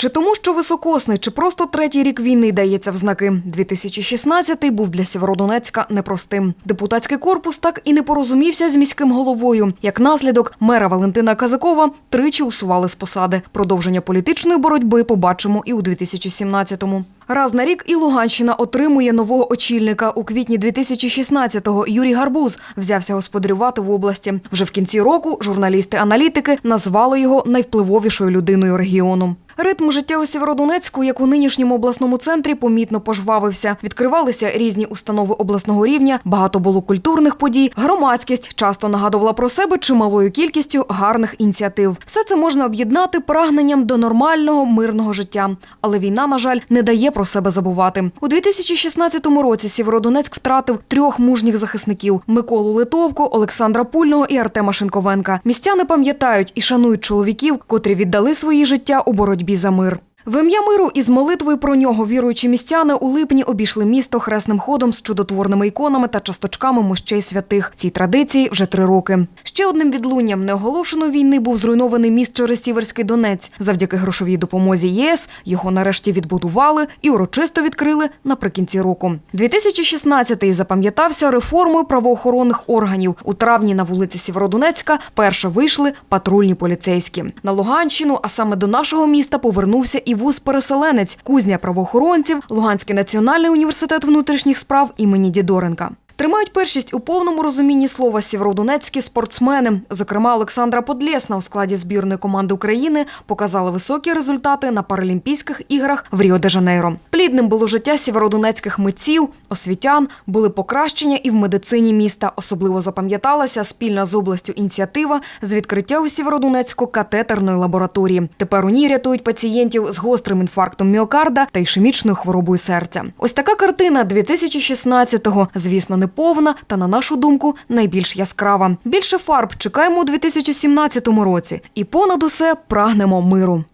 Чи тому, що високосний, чи просто третій рік війни дається в знаки. 2016-й був для Сєвєродонецька непростим. Депутатський корпус так і не порозумівся з міським головою. Як наслідок, мера Валентина Казакова тричі усували з посади. Продовження політичної боротьби побачимо і у 2017-му. Раз на рік і Луганщина отримує нового очільника. У квітні 2016-го Юрій Гарбуз взявся господарювати в області. Вже в кінці року журналісти-аналітики назвали його найвпливовішою людиною регіону. Ритм життя у Сєвєродонецьку, як у нинішньому обласному центрі, помітно пожвавився. Відкривалися різні установи обласного рівня, багато було культурних подій. Громадськість часто нагадувала про себе чималою кількістю гарних ініціатив. Все це можна об'єднати прагненням до нормального мирного життя. Але війна, на жаль, не дає про себе забувати. У 2016 році Сєвєродонецьк втратив трьох мужніх захисників: Миколу Литовку, Олександра Пульного і Артема Шинковенка. Містяни пам'ятають і шанують чоловіків, котрі віддали свої життя у боротьбі за мир. В ім'я миру із молитвою про нього віруючі містяни у липні обійшли місто хресним ходом з чудотворними іконами та часточками мощей святих. Цій традиції вже три роки. Ще одним відлунням неоголошеної війни був зруйнований міст через Сіверський Донець. Завдяки грошовій допомозі ЄС його нарешті відбудували і урочисто відкрили наприкінці року. 2016-й запам'ятався реформою правоохоронних органів. У травні на вулиці Сєвєродонецька перше вийшли патрульні поліцейські. На Луганщину, а саме до нашого міста, повернувся і вуз-переселенець, кузня правоохоронців, Луганський національний університет внутрішніх справ імені Дідоренка. Тримають першість у повному розумінні слова сєвєродонецькі спортсмени. Зокрема, Олександра Подлєсна у складі збірної команди України показала високі результати на Паралімпійських іграх в Ріо-де-Жанейро. Плідним було життя сєвєродонецьких митців, освітян, були покращення і в медицині міста. Особливо запам'яталася спільна з областю ініціатива з відкриття у Сєвєродонецьку катетерної лабораторії. Тепер у ній рятують пацієнтів з гострим інфарктом міокарда та ішемічною хворобою серця. Ось така картина 2016-го. Звісно, не повна, та на нашу думку найбільш яскрава. Більше фарб чекаємо у 2017 році, і понад усе прагнемо миру.